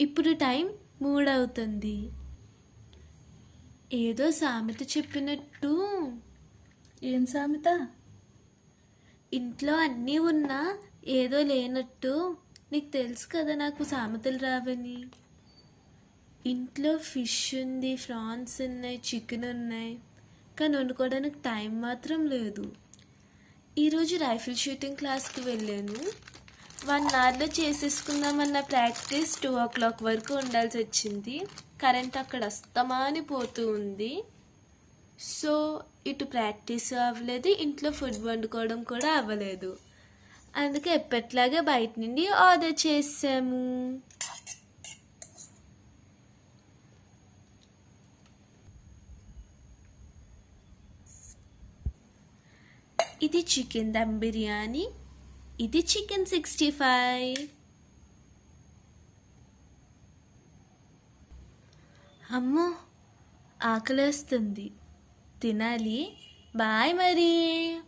ఇప్పుడు టైం మూడవుతుంది. ఏదో సామెత చెప్పినట్టు. ఏం సామెత? ఇంట్లో అన్నీ ఉన్నా ఏదో లేనట్టు. నీకు తెలుసు కదా నాకు సామెతలు రావని. ఇంట్లో ఫిష్ ఉంది ఫ్రాన్స్ ఉన్నాయి చికెన్ ఉన్నాయి. కానీ వండుకోవడానికి టైం మాత్రం లేదు. ఈరోజు రైఫిల్ షూటింగ్ క్లాస్కి వెళ్ళాను. వన్ అవర్లో చేసేసుకుందామన్న ప్రాక్టీస్ టూ ఓ క్లాక్ వరకు ఉండాల్సి వచ్చింది. కరెంట్ అక్కడ అస్తమాని పోతూ ఉంది. సో ఇటు ప్రాక్టీస్ అవ్వలేదు ఇంట్లో ఫుడ్ వండుకోవడం కూడా అవ్వలేదు. అందుకే ఎప్పట్లాగే బయట నుండి ఆర్డర్ చేసాము. ఇది చికెన్ దమ్ బిర్యానీ. ఇది చికెన్ సిక్స్టీ ఫైవ్. అమ్మో ఆకలేస్తుంది. తినాలి. బాయ్ మరి.